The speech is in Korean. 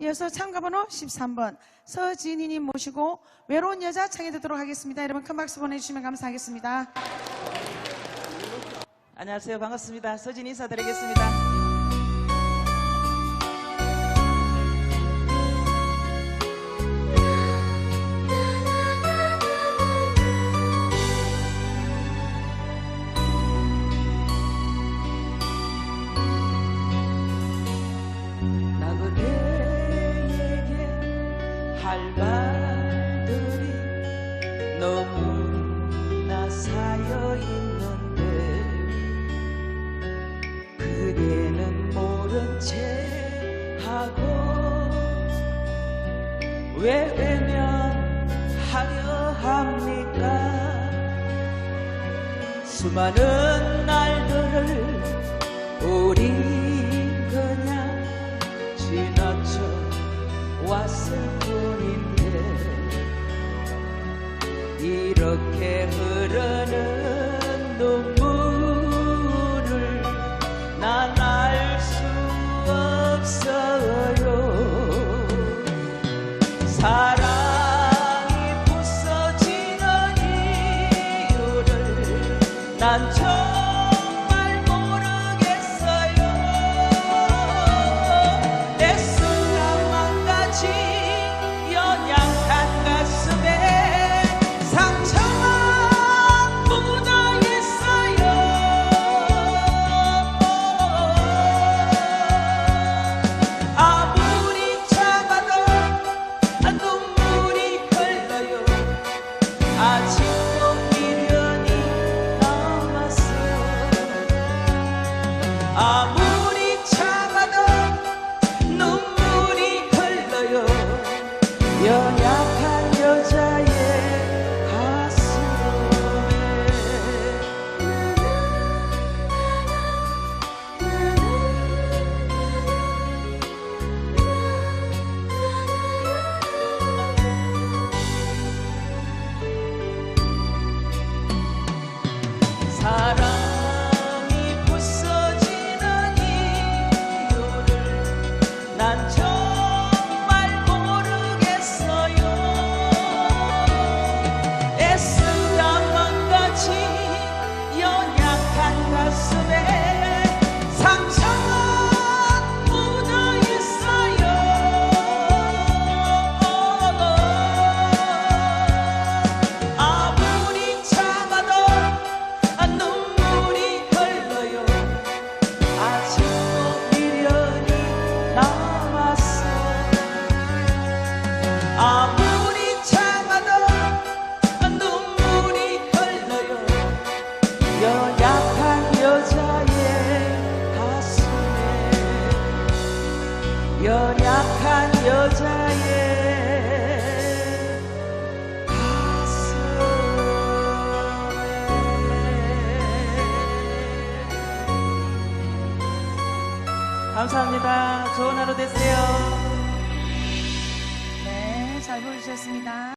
이어서 참가번호 13번 서진희님 모시고 외로운 여자 창에 듣도록 하겠습니다. 여러분 큰 박수 보내주시면 감사하겠습니다. 안녕하세요. 반갑습니다. 서진 인사드리겠습니다. 말들이 너무나 쌓여 있는데 그대는 모른 채 하고 왜 외면하려 합니까? 수많은 날들을 우리 난 정말 연약한 여자의 가슴에. 사랑 아무리 참아도 눈물이 흘러요 연약한 여자의 가슴에 연약한 여자의 가슴에 감사합니다. 좋은 하루 되세요. 보여주셨습니다.